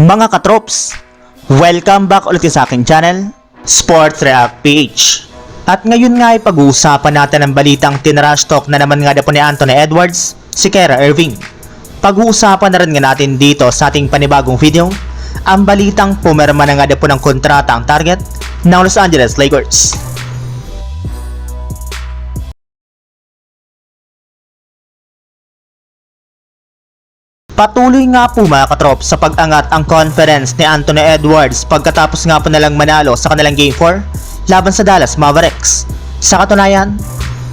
Mga katrops, welcome back ulit sa aking channel, Sports React PH. At ngayon nga ay pag-uusapan natin ang balitang tinrush talk na naman nga na po ni Anthony Edwards, si Kera Irving. Pag-uusapan na rin nga natin dito sa ating panibagong video, ang balitang pumirma na nga na po ng kontrata ang target ng Los Angeles Lakers. Patuloy nga po mga katrop sa pag-angat ang conference ni Anthony Edwards pagkatapos nga po nalang manalo sa kanilang Game 4 laban sa Dallas Mavericks. Sa katunayan,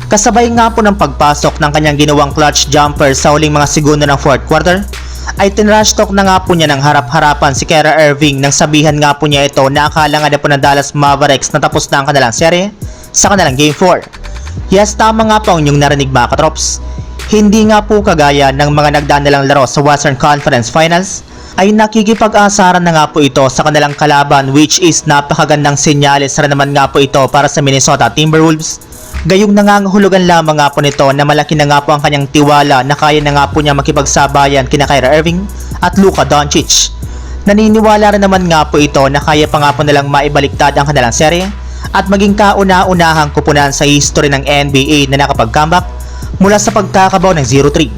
kasabay nga po ng pagpasok ng kanyang ginawang clutch jumper sa huling mga segundo ng fourth quarter, ay tinrush talk na nga po niya ng harap-harapan si Kera Irving nang sabihan nga po niya ito na akala nga na po ng Dallas Mavericks na tapos na ang kanilang serye sa kanilang Game 4. Yes, tama nga po ang inyong narinig mga katrops. Hindi nga po kagaya ng mga nagdanalang laro sa Western Conference Finals, ay nakikipag-asaran na nga po ito sa kanilang kalaban which is napakagandang senyales rin naman nga po ito para sa Minnesota Timberwolves. Gayong nangangahulugan lamang nga po nito na malaki na nga po ang kanyang tiwala na kaya na nga po niya makipagsabayan kina Kyra Irving at Luka Doncic. Naniniwala rin naman nga po ito na kaya pa nga po nilang maibaliktad ang kanilang serye at maging kauna-unahang kupunan sa history ng NBA na nakapag-comeback mula sa pagkakabaw ng 0-3.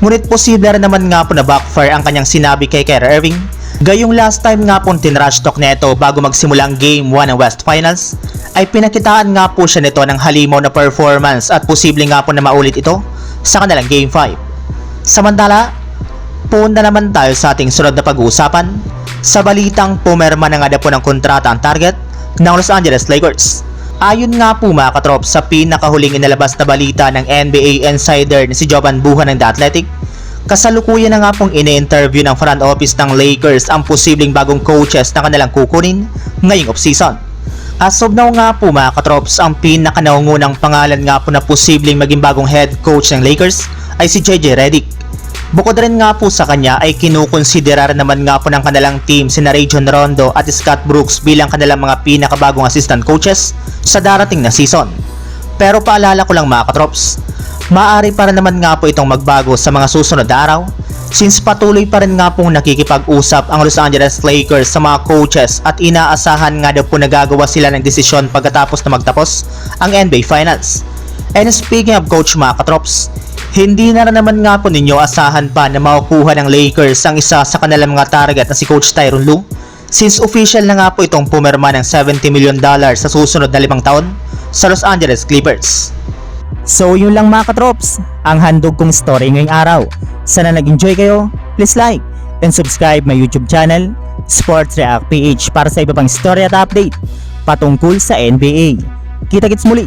Ngunit posible rin naman nga po na backfire ang kanyang sinabi kay Kyrie Irving. Gayong last time nga pong tinrush talk na ito bago magsimula ang Game 1 ng West Finals, ay pinakitaan nga po siya nito ng halimaw na performance at posible nga po na maulit ito sa kanilang Game 5. Samantala, punta naman tayo sa ating sunod na pag-uusapan sa balitang pumerma na nga po ng kontrata ang target ng Los Angeles Lakers. Ayon nga po mga katrop sa pinakahuling inalabas na balita ng NBA insider na si Jovan Buhan ng The Athletic, kasalukuyan na nga pong ine-interview ng front office ng Lakers ang posibleng bagong coaches na kanilang kukunin ngayong offseason. As of now nga po mga katrops, ang pinakanaungunang pangalan nga po na posibleng maging bagong head coach ng Lakers ay si JJ Redick. Bukod rin nga po sa kanya ay kinukonsiderar naman nga po ng kanilang team si John Rondo at Scott Brooks bilang kanilang mga pinakabagong assistant coaches sa darating na season. Pero paalala ko lang mga katrops, maaari para naman nga po itong magbago sa mga susunod na araw since patuloy pa rin nga pong nakikipag-usap ang Los Angeles Lakers sa mga coaches at inaasahan nga daw po nagagawa sila ng desisyon pagkatapos na magtapos ang NBA Finals. And speaking of Coach mga katrops, hindi na naman nga po ninyo asahan pa na makukuha ng Lakers ang isa sa kanilang mga target na si Coach Tyronn Lue since official na nga po itong pumirma ng 70 million dollars sa susunod na limang taon sa Los Angeles Clippers. So yun lang mga katrops, ang handog kong story ngayong araw. Sana nag-enjoy kayo, please like and subscribe my YouTube channel, Sports React PH para sa iba pang story at update patungkol sa NBA. Kita-kits muli